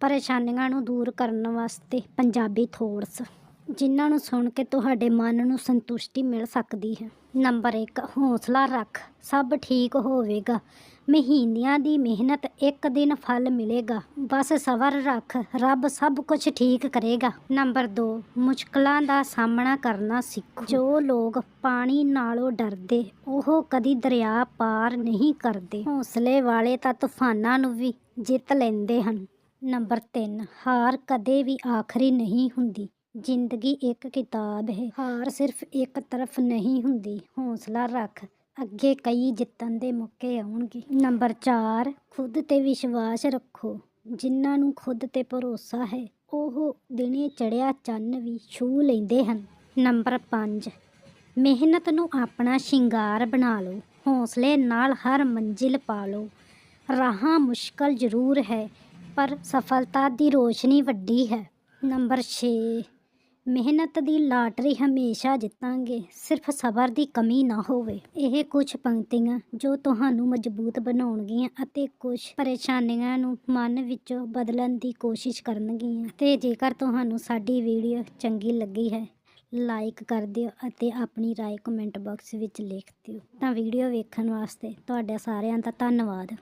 ਪਰੇਸ਼ਾਨੀਆਂ ਨੂੰ ਦੂਰ ਕਰਨ ਵਾਸਤੇ ਪੰਜਾਬੀ ਥੋੜਸ ਜਿਨ੍ਹਾਂ ਨੂੰ ਸੁਣ ਕੇ ਤੁਹਾਡੇ ਮਨ ਨੂੰ ਸੰਤੁਸ਼ਟੀ ਮਿਲ ਸਕਦੀ ਹੈ। ਨੰਬਰ 1 ਹੌਸਲਾ ਰੱਖ। ਸਭ ਠੀਕ ਹੋਵੇਗਾ। ਮਹੀਨਿਆਂ ਦੀ ਮਿਹਨਤ ਇੱਕ ਦਿਨ ਫਲ ਮਿਲੇਗਾ। ਬਸ ਸਬਰ ਰੱਖ। ਰੱਬ ਸਭ ਕੁਝ ਠੀਕ ਕਰੇਗਾ। ਨੰਬਰ 2 ਮੁਸ਼ਕਲਾਂ ਦਾ ਸਾਹਮਣਾ ਕਰਨਾ ਸਿੱਖੋ। ਜੋ ਲੋਕ ਪਾਣੀ ਨਾਲੋਂ ਡਰਦੇ, ਉਹ ਕਦੀ ਦਰਿਆ ਪਾਰ ਨਹੀਂ ਕਰਦੇ। ਹੌਸਲੇ ਵਾਲੇ ਤਾਂ ਤੂਫਾਨਾਂ ਨੂੰ ਵੀ ਜਿੱਤ ਲੈਂਦੇ ਹਨ। ਨੰਬਰ 3 ਹਾਰ ਕਦੇ ਵੀ ਆਖਰੀ ਨਹੀਂ ਹੁੰਦੀ। ਜ਼ਿੰਦਗੀ ਇੱਕ ਕਿਤਾਬ ਹੈ। ਹਾਰ ਸਿਰਫ ਇੱਕ ਤਰਫ ਨਹੀਂ ਹੁੰਦੀ। ਹੌਸਲਾ ਰੱਖ। ਅੱਗੇ ਕਈ ਜਿੱਤਣ ਦੇ ਮੌਕੇ ਆਉਣਗੇ। ਨੰਬਰ 4 ਖੁਦ ਤੇ ਵਿਸ਼ਵਾਸ ਰੱਖੋ। ਜਿਨ੍ਹਾਂ ਨੂੰ ਖੁਦ ਤੇ ਭਰੋਸਾ ਹੈ, ਉਹ ਦਿਨੇ ਚੜਿਆ ਚੰਨ ਵੀ ਛੂ ਲੈਂਦੇ ਹਨ। ਨੰਬਰ 5 ਮਿਹਨਤ ਨੂੰ ਆਪਣਾ ਸ਼ਿੰਗਾਰ ਬਣਾ ਲਓ। ਹੌਸਲੇ ਨਾਲ ਹਰ ਮੰਜ਼ਿਲ ਪਾ ਲਓ। ਰਾਹਾਂ ਮੁਸ਼ਕਲ ਜ਼ਰੂਰ ਹੈ। ਪਰ ਸਫਲਤਾ ਦੀ ਰੋਸ਼ਨੀ ਵੱਡੀ ਹੈ। ਨੰਬਰ 6 ਮਿਹਨਤ ਦੀ ਲਾਟਰੀ ਹਮੇਸ਼ਾ ਜਿੱਤਾਂਗੇ, ਸਿਰਫ ਸਬਰ ਦੀ ਕਮੀ ਨਾ ਹੋਵੇ। ਇਹ ਕੁਝ ਪੰਕਤੀਆਂ ਜੋ ਤੁਹਾਨੂੰ ਮਜ਼ਬੂਤ ਬਣਾਉਣਗੀਆਂ ਅਤੇ ਕੁਝ ਪਰੇਸ਼ਾਨੀਆਂ ਨੂੰ ਮਨ ਵਿੱਚੋਂ ਬਦਲਣ ਦੀ ਕੋਸ਼ਿਸ਼ ਕਰਨਗੀਆਂ। ਤੇ ਜੇਕਰ ਤੁਹਾਨੂੰ ਸਾਡੀ ਵੀਡੀਓ ਚੰਗੀ ਲੱਗੀ ਹੈ, ਲਾਈਕ ਕਰ ਦਿਓ ਅਤੇ ਆਪਣੀ ਰਾਏ ਕਮੈਂਟ ਬਾਕਸ ਵਿੱਚ ਲਿਖ ਦਿਓ। ਤਾਂ ਵੀਡੀਓ ਵੇਖਣ ਵਾਸਤੇ ਤੁਹਾਡਾ ਸਾਰਿਆਂ ਦਾ ਧੰਨਵਾਦ।